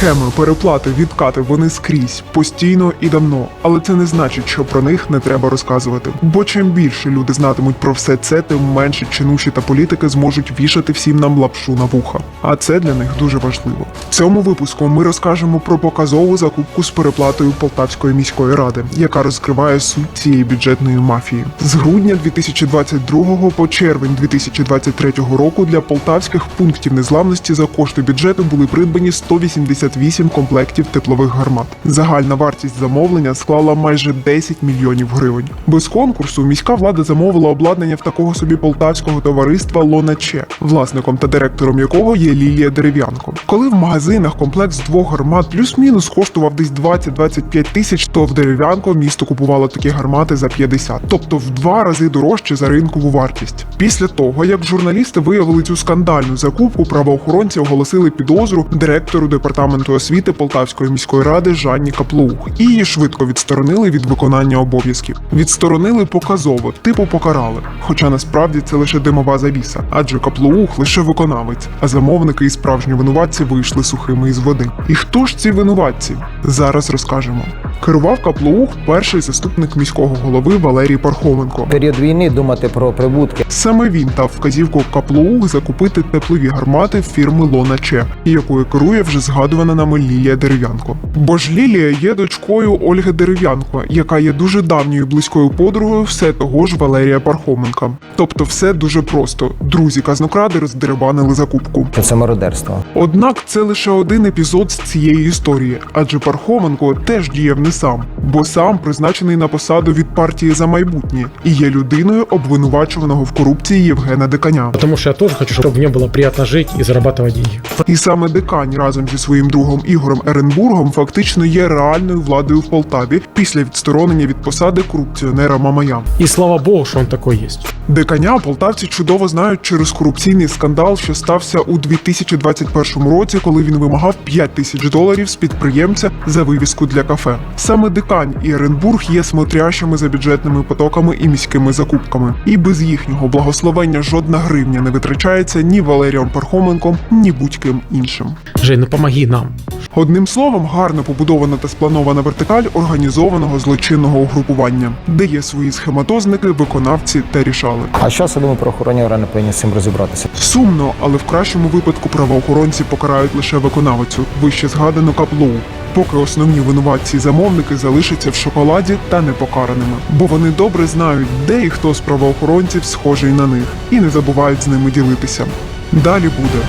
Схеми, переплати, відкати вони скрізь, постійно і давно. Але це не значить, що про них не треба розказувати. Бо чим більше люди знатимуть про все це, тим менше чинуші та політики зможуть вішати всім нам лапшу на вуха. А це для них дуже важливо. В цьому випуску ми розкажемо про показову закупку з переплатою Полтавської міської ради, яка розкриває суть цієї бюджетної мафії. З грудня 2022 по червень 2023 року для полтавських пунктів незламності за кошти бюджету були придбані 188 комплектів теплових гармат. Загальна вартість замовлення склала майже 10 мільйонів гривень. Без конкурсу міська влада замовила обладнання в такого собі полтавського товариства Лона Че, власником та директором якого є Лілія Дерев'янко. Коли в магазинах комплекс двох гармат плюс-мінус коштував десь 20-25 тисяч, то в дерев'янко місто купувало такі гармати за 50, тобто в два рази дорожче за ринкову вартість. Після того, як журналісти виявили цю скандальну закупку, правоохоронці оголосили підозру директору департаменту освіти Полтавської міської ради Жанні Каплух її швидко відсторонили від виконання обов'язків. Відсторонили показово, типу покарали. Хоча насправді це лише димова завіса, адже Каплух лише виконавець, а замовники і справжні винуватці вийшли сухими із води. І хто ж ці винуватці? Зараз розкажемо. Керував Каплух перший заступник міського голови Валерій Пархоменко. Період війни думати про прибутки. Саме він дав вказівку Каплуух закупити теплові гармати фірми Лона Че, якою керує вже згадувана нами Лілія Дерев'янко. Бо ж Лілія є дочкою Ольги Дерев'янко, яка є дуже давньою близькою подругою все того ж Валерія Пархоменка. Тобто, все дуже просто. Друзі казнокради роздеребанили закупку. Це мародерство. Однак це лише один епізод з цієї історії, адже Пархоменко теж діяв не сам, бо сам призначений на посаду від партії за майбутнє і є людиною обвинувачуваного в корупції Євгена Деканя. Потому что я тоже хочу, чтобы мне было приятно жить и зарабатывать деньги. І саме Декань разом зі своїм другом Ігорем Еренбургом фактично є реальною владою в Полтаві після відсторонення від посади корупціонера Мамая. И слава богу, что он такой есть. Деканя полтавці чудово знають через корупційний скандал, що стався у 2021 році, коли він вимагав 5 тисяч доларів з підприємця за вивіску для кафе. Саме Декань і Еренбург є смотрящими за бюджетними потоками і міськими закупками. І без їхнього благословення жодна гривня не витрачається ні Валерієм Пархоменком, ні будь-ким іншим. Жень, ну помоги нам. Одним словом, гарно побудована та спланована вертикаль організованого злочинного угрупування, де є свої схематозники, виконавці та рішали. А що я думаю, правоохоронні органи повинні з цим розібратися? Сумно, але в кращому випадку правоохоронці покарають лише виконавицю, вище згадану каплоу. Поки основні винуватці замовники залишаться в шоколаді та непокараними, бо вони добре знають, де і хто з правоохоронців схожий на них, і не забувають з ними ділитися. Далі буде.